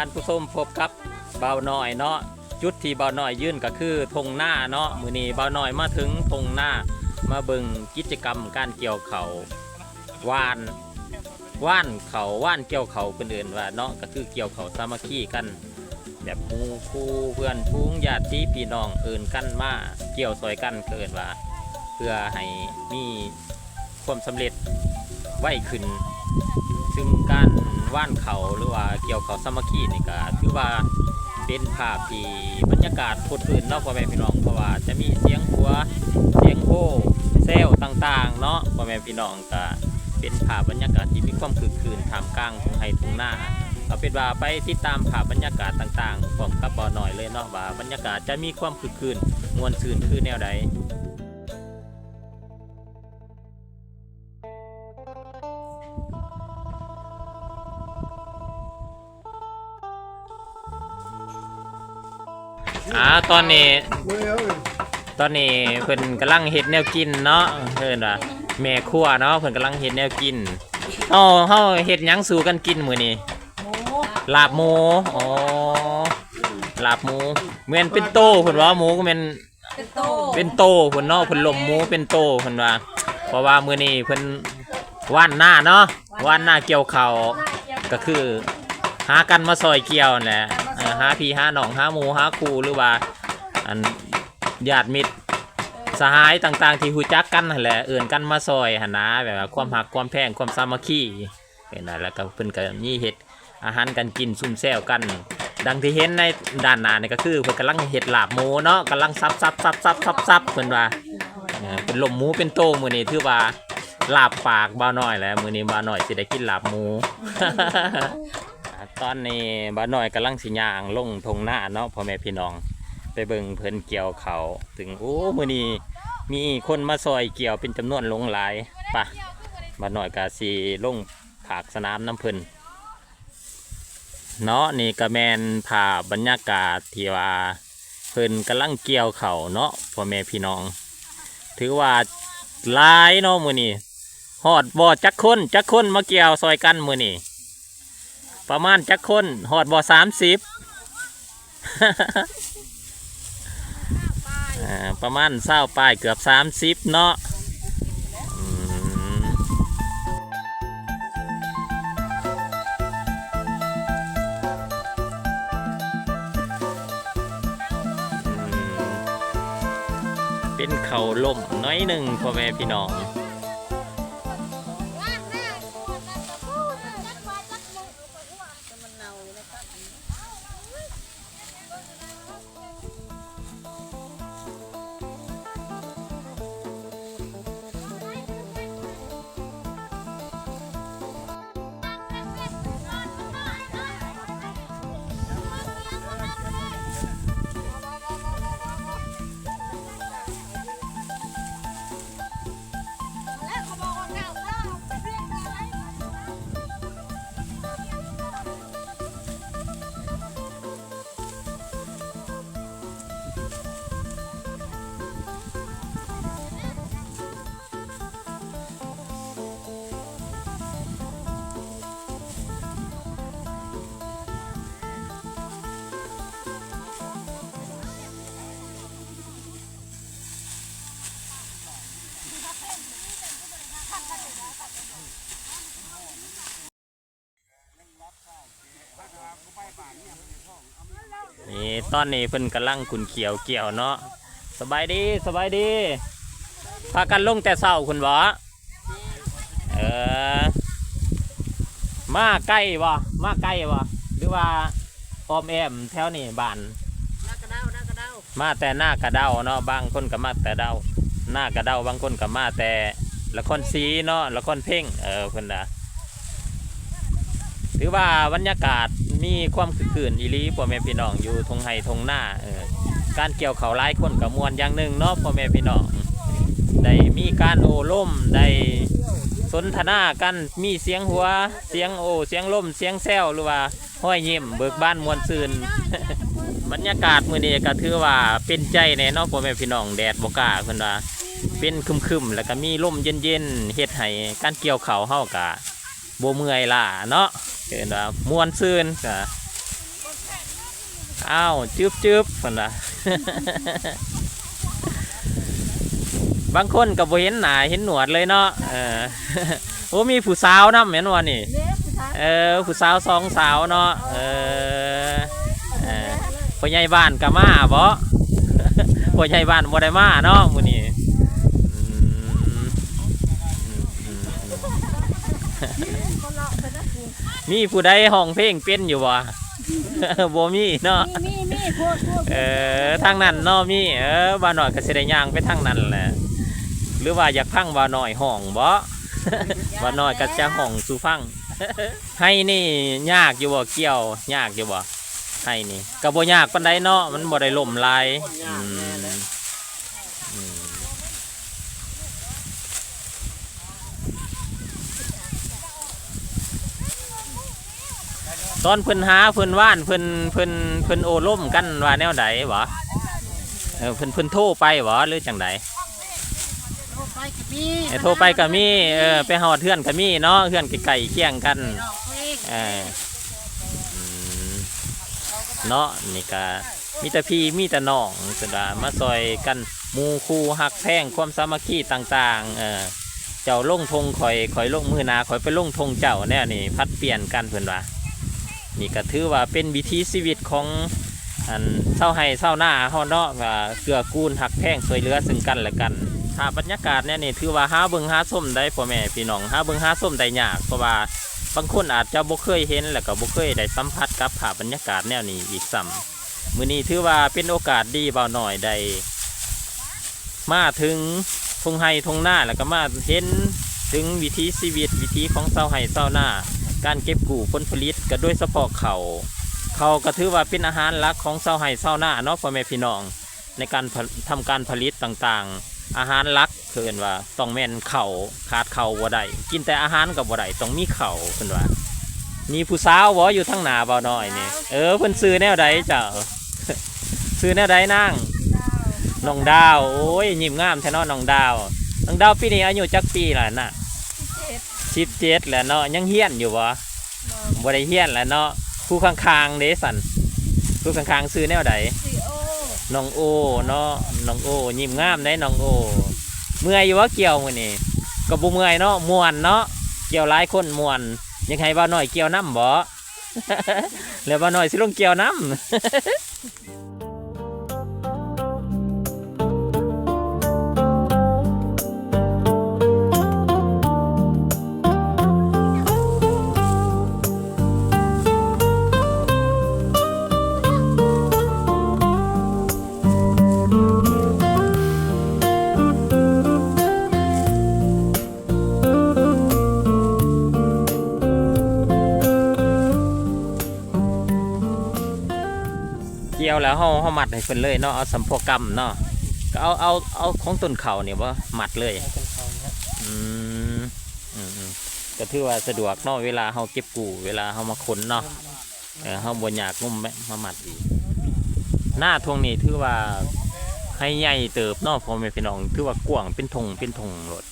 านผู้ชมพบกับเบาหน่อยเนาะจุดที่เบาหน่อยยื่นก็คือธงหน้าเนาะมือนี้เบาหน่อยมาถึงธงหน้ามาเบิ่งกิจกรรมการเกี่ยวเขาวานว่านเขาว่านเกี่ยวเขาคนอื่นว่าเนาะก็คือเกี่ยวเขาสามัคคีกัน แบบมูคู่เพื่อนพุ้งญาติพี่น้องเอื่นกันมาเกี่ยวซอยกันเกินว่า เพื่อให้มีความสำเร็จไวขึ้น ซึ่งการ ว่านเขาหรือว่าเกี่ยวเขาสามัคคีนี่ก็ถือว่าเป็นภาพที่บรรยากาศพดพื้นเนาะพ่อแม่พี่น้องเพราะว่าจะมีเสียงหัวเสียงโห่เซลต่างๆเนาะพ่อแม่พี่น้องก็เป็นภาพบรรยากาศที่มีความคึกคืนท่ามกลางทุ่งไร่ทุ่งนาเอาเป็นว่าไปติดตามภาพบรรยากาศต่างๆพร้อมกับบอหน่อยเลยเนาะว่าบรรยากาศจะมีความคึกคืนมวลซื่นคือแนวใด อ่าตอนนี้ ตอนนี้เพิ่นกำลังเฮ็ดแนวกินเนาะเพิ่นว่าแม่ครัวเนาะเพิ่นกำลังเฮ็ดแนวกินเฮาเฮาเฮ็ดหยังสู่กันกินมื้อนี้ลาบหมูอ๋อลาบหมูเหมือนเป็นโตเพิ่นว่าหมูก็แม่นเป็นโตเป็นโตเพิ่นเนาะเพิ่นลมหมูเป็นโตเพิ่นว่าเพราะว่ามื้อนี้เพิ่นว่านหน้าเนาะว่านหน้าเกี่ยวข้าวก็คือ หากันมาซอยเกี่ยวนั่นแหละ ห้าพี่หาน้องห้าหมูห้าครูหรือว่าอันญาติมิตรสหายต่างๆ ที่หูจักกันนั่นแหละเอื่นกันมาซอยหนนะแบบว่าความหักความแพงความสามัคคีเป็นนั่นแล้วก็เพิ่นก็มีเฮ็ดอาหารกันกินซุ่มแซวกัน ดังที่เห็นในด้านหน้านี่ก็คือเพิ่นกำลังเฮ็ดหลาบหมูเนาะกำลังซับซับซับซับซับซับเพิ่นว่าเป็นลมหมูเป็นโตมือนี้ถือว่าลาบปากบ่าน้อยแล้วมือนี้บ่าน้อยสิได้กินลาบหมู ตอนนี้บ่าวน้อยกำลังสิย่างลงทงหน้าเนาะพ่อแม่พี่น้อง ไปเบิ่งเพิ่นเกี่ยวเขาถึงโอ้มือนี้มีคนมาซอยเกี่ยวเป็นจำนวนหลงหลายปะบ่าวน้อยก็สิลงผากสนามน้ำเพิ่นเนาะนี่ก็แมนภาบรรยากาศที่ว่าเพิ่นกำลังเกี่ยวเขาเนาะพ่อแม่พี่น้อง ถือว่าลายเนาะมือนี้ฮอดบ่จักคนจักคนมาเกี่ยวซอยกันมือนี้ ประมาณจักคนฮอดบ่สามสิบประมาณเศร้าป้ายเกือบสามสิบเนาะเป็นเขาล่มน้อยหนึ่งพ่อแม่พี่น้อง นี่ตอนนี้เพิ่นกำลังขุนเขียวเกี่ยวเนาะสบายดีสบายดีพากันลงแต่เศร้าคุณบ่เออมาใกล้บ่มาใกล้บ่หรือว่าออมแอมแถวนี้บ้านหน้ากระเด้าหน้ากระเด้ามาแต่หน้ากระเด้าเนาะบางคนก็มาแต่เด้าหน้ากระเด้าบางคนก็มาแต่ละครซีเนาะละครเพ่งเออเพิ่นนะถือว่าบรรยากาศ มีความคึกคืนอีลีพ่อแม่พี่น้องอยู่ทงไห้ทงหน้าเออการเกี่ยวเขาวหลายคนกับมวลอย่างหนึ่งเนาะพ่อแม่พี่น้องได้มีการโอล่มได้สนทนากันมีเสียงหัวเสียงโอเสียงล่มเสียงแซวหรือว่าห้อยยิ้มเบิกบ้านมวลซืนบรรยากาศมื้อนี้ก็ถือว่าเป็นใจแน่เนาะพ่อแม่พี่น้องแดดบ่กล้าเพิ่นว่าเป็นคึมๆแล้วก็มีลมเย็นๆเฮ็ดให้การเกี่ยวข้าวเฮาก็ บ่เมื่อยล้าเนาะเห็นว่ามวนซื่นกะอ้าวจึบจึบคนละบางคนก็บ่เห็นหน้าเห็นหนวดเลยเนาะเออโอ้มีผู้สาวนํแม่นว่านี่เออผู้สาวสองสาวเนาะเออเออพ่อใหญ่บ้านก็มาบ่พ่อใหญ่บ้านบ่ได้มาเนาะมื้อนี้ มีผู้ใดห้องเพลงเป็นอยู่บ่ บ่มีเนาะ มีมีมีพวกพวกเออทางนั้นเนาะมี เออบ่าวน้อยก็สิได้ย่างไปทางนั้นแหละหรือว่าอยากพังบ่าวน้อยห้องบ่ บ่าวน้อยก็จะห้องสู่ฟัง ให้นี่ยากอยู่บ่เกี่ยวยากอยู่บ่ให้นี่ก็บ่ยากปานใดเนาะมันบ่ได้ล่มลายอืม ตอนเพิ่นหาเพิ่นว่านเพิ่นเพิ่นเพิ่นโอล่มกันว่าแนวใดบ่เออเพิ่นเพิ่นโทรไปบ่หรือจังใดโทรไปก็มีเออโทรไปก็มีเออไปหอดเพื่อนก็มีเนาะเพื่อนไก่เคียงกันน้องเพลงเอออืมเนาะนี่ก็มีแต่พี่มีแต่น้องสุดามาซอยกันหมูคู่หักแพงความสามัคคีต่างๆเออเจ้าลงทงข่อยข่อยลงมือหนาข่อยไปลงทงเจ้าแน่นี่พัดเปลี่ยนกันเพื่อนว่า นี่ก็ถือว่าเป็นวิถีชีวิตของอันเศร้าให้เศร้าหน้าเฮาเนาะว่าเกื้อกูลหักแพงช่วยเหลือซึ่งกันและกันถ้าบรรยากาศเนี่ยนี่ถือว่าห้าเบิงห้าส้มได้พ่อแม่พี่น้องห้าเบิงห้าส้มได้ยากเพราะว่าบางคนอาจจะบ่เคยเห็นแล้วก็บ่เคยได้สัมผัสกับภาพบรรยากาศแนวนี้อีกซ้ำมื้อนี้ถือว่าเป็นโอกาสดีเบาหน่อยได้มาถึงทงไห้ทงหน้าแล้วก็มาเห็นถึงวิถีชีวิตวิถีของเศร้าไห้เศร้าหน้า การเก็บกู้ผลผลิต ก็ด้วยเฉพาะเขาวเขาวก็ถือว่าเป็นอาหารหลักของเศร้าไห้เศร้าหน้าเนาะพ่อแม่พี่น้องในการผลทำการผลิตต่างๆ อาหารหลักเพื่อนว่าต้องแม่นเข่าวขาดเข่าวบ่ได้กินแต่อาหารกับบ่ได้ต้องมีเข่าวเพื่อนว่ามีผู้สาวบ่อยู่ทั้งหนาบ่น้อยนี่เออเพิ่นซื้อแนวใดเจ้าซื้อแนวใดนั่งน้องดาวโอ้ยยิ้มงามแท้เนาะน้องดาวน้องดาวปีนี้อายุจักปีล่ะน่ะสิบเจ็ดแหละเนาะยังเฮี้ยนอยู่บ่ บ่ได้เฮียนแหล้วเนาะคู่ข้างๆเด้สันคู่ข้างๆซื้อแนวใดซีโอน้องโอเนาะน้องโอยิ้มงามได้น้องโอ เมื่อยอยู่ว่าเกี่ยวมื้อนี้ก็บ่เมื่อยเนาะม่วนเนาะเกี่ยวหลายคนม่วนยังให้บ่าน้อยเกี่ยวน้ำบ่ แล้วบ่าน้อยสิลงเกี่ยวน้ำ กี่ยวแล้วเฮาเฮามัดให้เพิ่นเลยเนาะเอาสัมพกรรมเนาะก็เอาเอาเอาของต้นเขาเนี่ยบ่มัดเลยอืมอืมอืมก็ถือว่าสะดวกเนาะเวลาเฮาเก็บกู้เวลาเฮามาขนเนาะเออเฮาบ่อยากงุ่มแม่มามัดอีกหน้าทวงนี้ถือว่าให้ใหญ่เติบเนาะพ่อแม่พี่น้องถือว่ากว้างเป็นทงเป็นทงรถ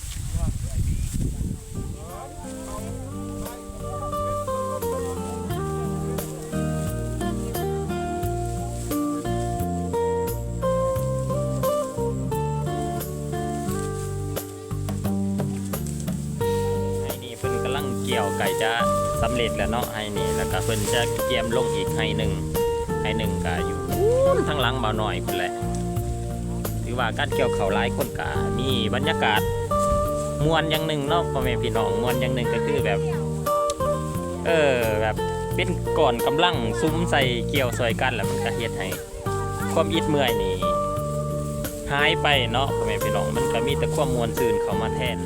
ไก่จะสำเร็จแล้วเนาะไห้นี่แล้วก็เพิ่นจะเกี่ยมลงอีกไห้หนึ่งไห้หนึ่งก็อยู่ทางหลังเบาหน่อยคนแหละถือว่าการเกี่ยวเขาหลายคนกะมีบรรยากาศมวนอย่างหนึ่งเนาะพ่อแม่พี่น้องมวนอย่างหนึ่งก็คือแบบ เออแบบเป็นก่อนกำลังซุ้มใส่เกี่ยวซอยกันแล้วมันก็เฮ็ดให้ความอิดเมื่อยนี่หายไปเนาะพ่อแม่พี่น้องมันก็มีแต่ความมวนซื่นเข้ามาแทน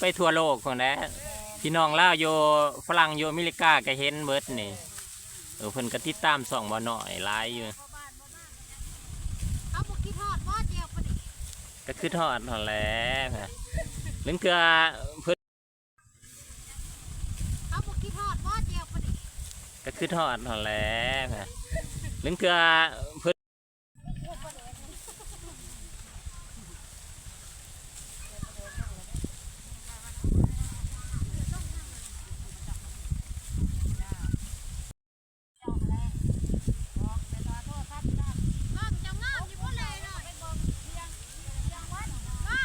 ไปทั่วโลกคนนะพี่น้องเล่าวโยฝรั่งโยอเมริกาก็เห็นเบิดนี่เออเพิ่นก็ติดตามส่องบ่หน่อยหลายอยู่เอาบุกี้ทอดว่าเจียวปะดิก็คือทอดนั่นแหละนึงคือเพิ่นเอาบุกี้ทอดว่าเจียวปะดิก็คือทอดนั่นแหละนึงคือเพิ่นน้องจะงามอยู่บ่เลยหน่อยไปบอกเพียงเพียงวัดว่า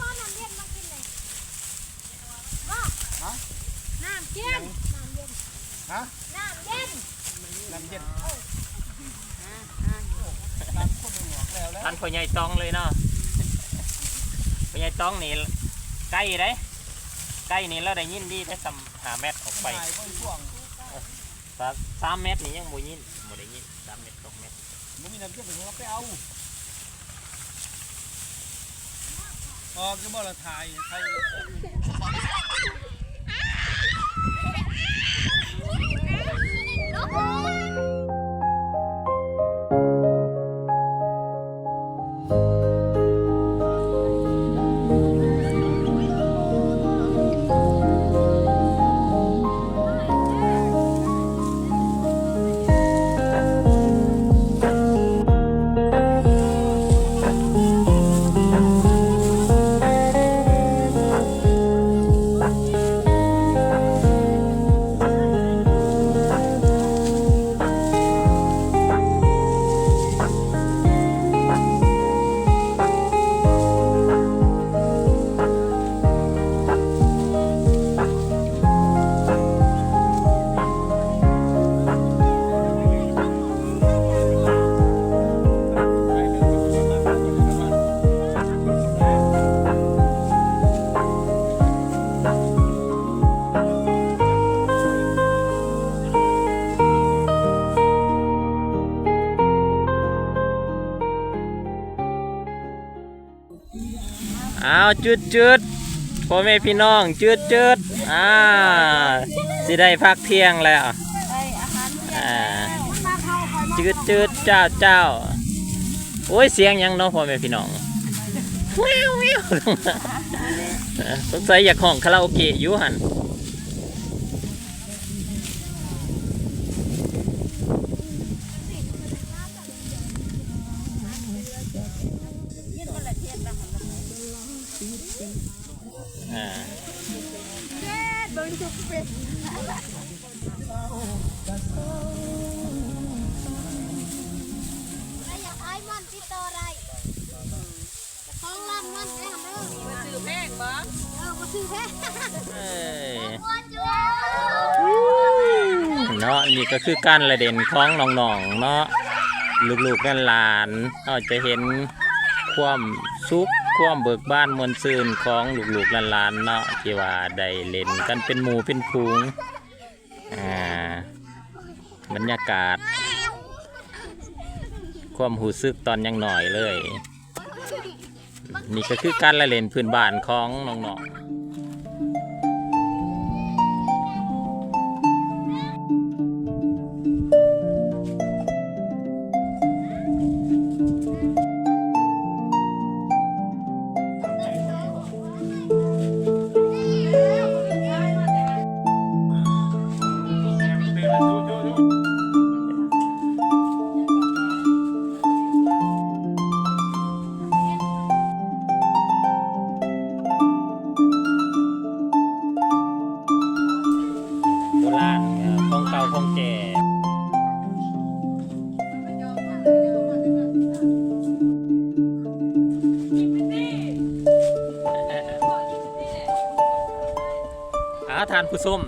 พ่อน้ำเย็นมากินเลยว่าน้ำเย็นน้ำเย็น ฮะ น้ำเย็น น้ำเย็น ท่านพ่ อใหญ่ตองเลยเนาะพ่อใหญ่ตองนี่ใกล้เด้ใกล้นี่เราได้ยินดีได้สำหาเมตรออกไปไปเบิ่งช่วงสามสามเมตรนี่ยังบ่ยินบ่ได้ยินสามเมตรสองเมตรมันมีน้ำเย็นถึงเราไปเอาออกจะบ่ละถ่ายไทยอ้าว จุดจุดพ่อแม่พี่น้องจุดจุดอ่าสิได้พักเที่ยงแล้วไอ้อาหารเที่ยงอ่ามาเข้าคอยมาจืดจืดเจ้าเจ้าโอ้ยเสียงหยังเนาะพ่อแม่พี่น้องแววแววสงสัยอยากห้องคาราโอเกะอยู่หัน ยืนคนละเทียนละคนละ อ่าเจ็ดเบิ้งจุกเป็ดใครอยากไอ้มันติดต่อได้ของร้านมันแอมเด้อมาซื้อแพงบ่เออมาซื้อแค่เอ้ยเนาะนี่ก็คือการระเด่นของน้องๆเนาะลูกๆกันหลานเราจะเห็นความสุข ความเบิกบ้านมวลซืนของลูกๆหลานๆเนาะที่ว่าได้เล่นกันเป็นหมู่เป็นพูงอ่าบรรยากาศ ความหูซึกตอนยังหน่อยเลย นี่ก็คือการละเล่นพื้นบ้านของน้องๆ ผู้ส้ม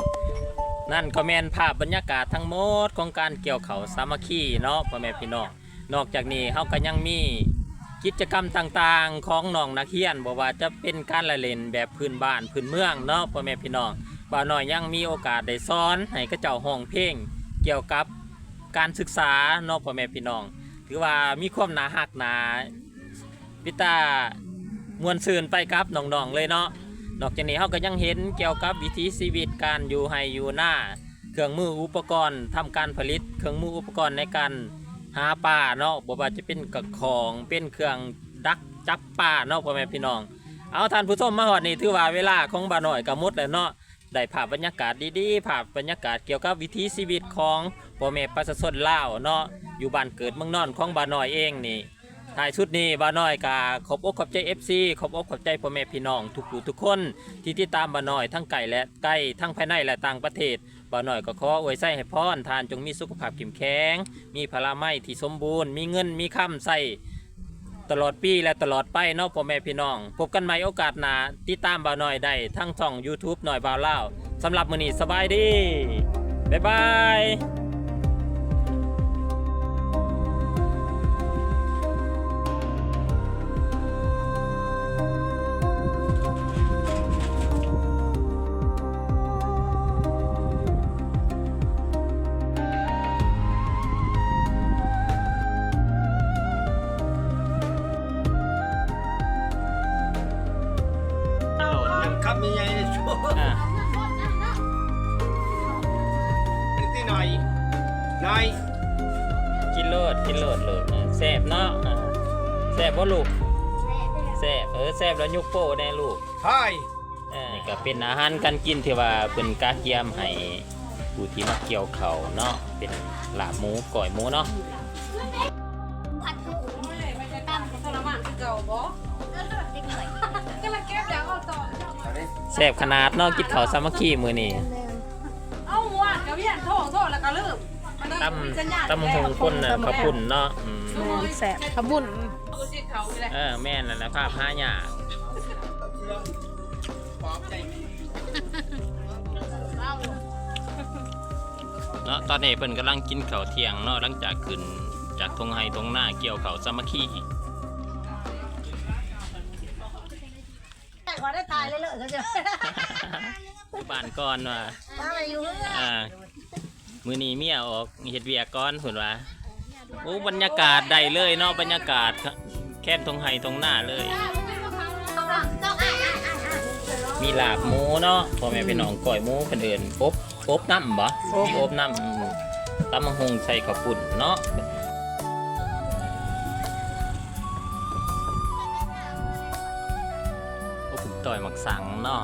นั่นก็แมนภาพบรรยากาศทั้งหมดของการเกี่ยวเขาสามัคคีเนาะพ่อแม่พี่น้องนอกจากนี้เฮาก็ยังมีกิจกรรมต่างๆ ของน้องนักเรียนบ่ว่าจะเป็นการละเล่นแบบพื้นบ้านพื้นเมืองเนาะพ่อแม่พี่น้องบ่าวน้อยยังมีโอกาสได้สอนให้กระเจ้าห้องเพลงเกี่ยวกับการศึกษาเนาะพ่อแม่พี่น้อง ถือว่ามีความน่าฮักนาพิตามวนซืนไปครับน้องๆเลยเนาะ นอกจากนี้เราก็ยังเห็นเกี่ยวกับวิถีชีวิตการอยู่ให้อยู่หน้า เครื่องมืออุปกรณ์ทำการผลิต เครื่องมืออุปกรณ์ในการหาปลาเนาะบ่ว่าจะเป็นกระของเป็นเครื่องดักจับปลาเนาะพ่อแม่พี่น้อง เอาท่านผู้ชมมาฮอดนี่ถือว่าเวลาของบ่าน้อยก็หมดแล้วเนาะได้ภาพบรรยากาศดีๆ ภาพบรรยากาศเกี่ยวกับวิถีชีวิตของพ่อแม่ประชาชนลาวเนาะอยู่บ้านเกิดเมืองนอนของบ่าน้อยเองนี่ ท้ายชุดนี้บ่าน้อยกาขอบอกขอบใจ FC ขอบอกขอบใจพ่อแม่พี่น้องทุกผู้ทุกคนที่ติดตามบ่าน้อยทั้งไก่และใกล้ทั้งภายในและต่างประเทศบ่าวน้อยก็ขออวยใส่ให้พรทานจงมีสุขภาพเข้มแข็ง มีพลาไม้ที่สมบูรณ์ มีเงินมีคำใส่ตลอดปีและตลอดไปเนาะพ่อแม่พี่น้อง พบกันใหม่โอกาสหน้าติดตามบ่าวน้อยได้ทั้งช่อง YouTube หน่อยบ่าวเล่าสำหรับมื้อนี้สบายดี บ๊ายบาย ยังขับมีไงในช่วงอะนิดหน่อยหน่อยกินโลดกินโลดโลดเออแซ่บเนาะอ่าแซ่บบ่ลูกแซ่บเออแซ่บแล้วยุกโป้แน่ลูกพายเออนี่ก็เป็นอาหารการกินที่ว่าเป็นกาเกียมให้ผู้ที่มาเกี่ยวเขาวเนาะเป็นลาบหมูก่อยหมูเนาะ แซ่บขนาดเนาะกินข้าวสามัคคีมื้อนี้เอาหวานกับเวียนโทษโทษแล้วก็ลืมตำตำหงคนน่ะข้าวปุ้นเนาะอืมแสบขบุญดูสิเขาเลยเออแม่นนั่นแหละภาพหายากปลอบใจเนาะตอนนี้เพิ่นกำลังกินข้าวเที่ยงเนาะหลังจากขึ้นจากทงไห้ทงหน้าเกี่ยวข้าวสามัคคี ขอได้ตายเลยเลยเขาจะบ้านก่อนว่ามาไปอยู่เพื่ออ่ามื้อนี้เมียออกเฮ็ดเวียกก่อนเพิ่นว่าโอ้บรรยากาศได้เลยเนาะบรรยากาศแค่นทงไห้ทงหน้าเลยต้องต้องอ่านอ่านอ่านอ่านมีลาบหมูเนาะพ่อแม่พี่น้องก้อยหมูเพิ่นเอิ้นอบอบน้ำบ่มีอบน้ำอืมตำมะฮงใส่ข้าวปุ้นเนาะ อร่อยหมักสังเนาะ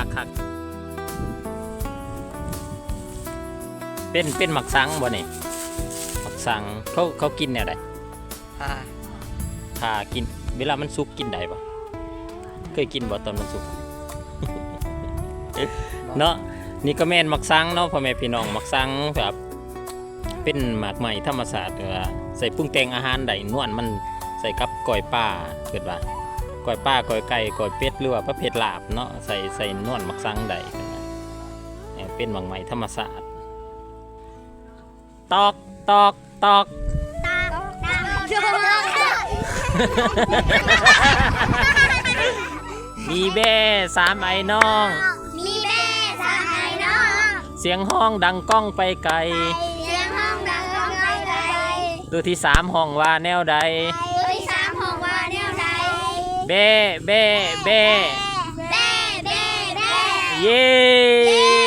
คักคักเป็นเป็นหมักสังบ่นี่หมักสังเขาเขากินแนวใดอ่าถ้ากิน เวลามันสุกกินได้บ่เคยกินบ่ตอนมันสุกเนาะนี่ก็แม่นหมักสังเนาะพ่อแม่พี่น้องหมักสังแบบเป็นหมากใหม่ธรรมศาสตร์เออใส่ปรุงแต่งอาหารได้นวลมันใส่กับก้อยป้าเกิดว่า ก้อยป้าก้อยไก่ก้อยเป็ดหรือว่าประเภทลาบเนาะใส่ใส่นวลหมักซังใดกันนะเอ่อเป็นหมักไหมธรรมศาสตร์ตอกตอกตอกตาตาโยนมีเบ้สามไอ้น้อง มีแม่สาหายน้อง เสียงห้องดังก้องไปไกล เสียงห้องดังก้องไปไกล ตัวที่สามห้องว่าแนวใด เบ้เบ้เบ้แบ่แบ่แบ่เย้